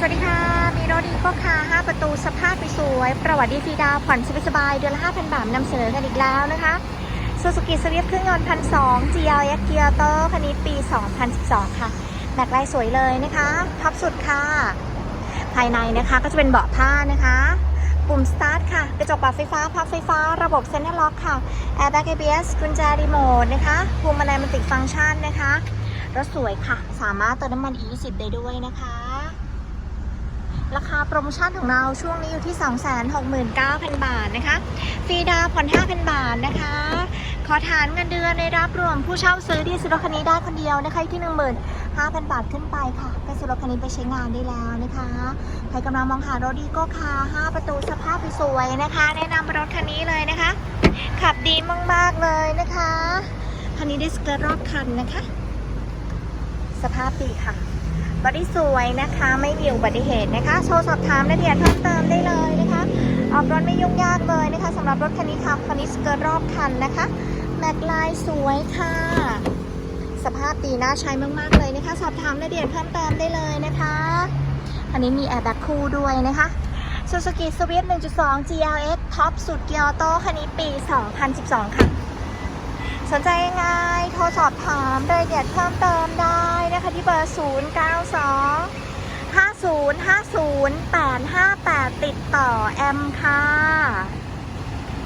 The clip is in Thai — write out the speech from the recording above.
สวัสดีค่ะ มีรถดีก็ค่ะ 5 ประตูสภาพสวยประวัติดีฟรีดาวผ่อนสบายๆเดือนละ 5,000 บาทนำเสนอกันอีกแล้วนะคะซูซูกิสวิฟเครื่องยนต์พันสอง GLX เกียร์โตคันนี้ปี 2012 ค่ะแม็กไลน์สวยเลยนะคะท็อปสุดค่ะ ภายในนะคะก็จะเป็นเบาะผ้านะคะ ปุ่มสตาร์ทค่ะ กระจกปรับไฟฟ้าพับไฟฟ้า ระบบเซ็นทรัลล็อกค่ะแอร์แบ็ก ABS กุญแจรีโมทนะคะพวงมาลัยมันติดฟังก์ชันนะคะรถสวยค่ะ สามารถเติมน้ำมัน E10 ได้ด้วยนะคะาโปรโมชั่นของเราช่วงนี้อยู่ที่ 269,000 บาทนะคะฟรีดาวน์ผ่อน 5,000 บาทนะคะ ขอฐานเงินเดือนในรับรวมผู้เช่าซื้อที่ซื้อรคันนี้ได้คนเดียวนะคะอยู่ที่ 15,000 บาทขึ้นไปค่ะก็ซื้อรถคันนี้ไปใช้งานได้แล้วนะคะ ใครกำลังมองหารถดีก็คา5ประตูสภาพสวยนะคะ แนะนำรถคันนี้เลยนะคะ ขับดีมากๆเลยนะคะคันนี้ได้สเกิร์ตรอบคันนะคะ สภาพดีค่ะ บอดี้สวยนะคะ ไม่มีอุบัติเหตุนะคะ โชว์สอบถามรายละเอียดเพิ่มเติมได้เลยนะคะออกรถไม่ยุ่งยากเลยนะคะสำหรับรถคันนี้ค่ะคันนี้สเกิร์ตรอบคันนะคะแม็กลายสวยค่ะ สภาพดีน่าใช้มากๆเลยนะคะ สอบถามรายละเอียดเพิ่มเติมได้เลยนะคะคันนี้มีแอร์แบ็คคู่ด้วยนะคะ Suzuki Swift 1.2 GLX ท็อปสุดเกียร์โตคันนี้ปี 2012 ค่ะ สนใจยังไง โทรสอบถามรายละเอียดเพิ่มเติมได้ บอร์ 0 9 2 5 0 5 0 8 5 8 ติดต่อแอมค่ะ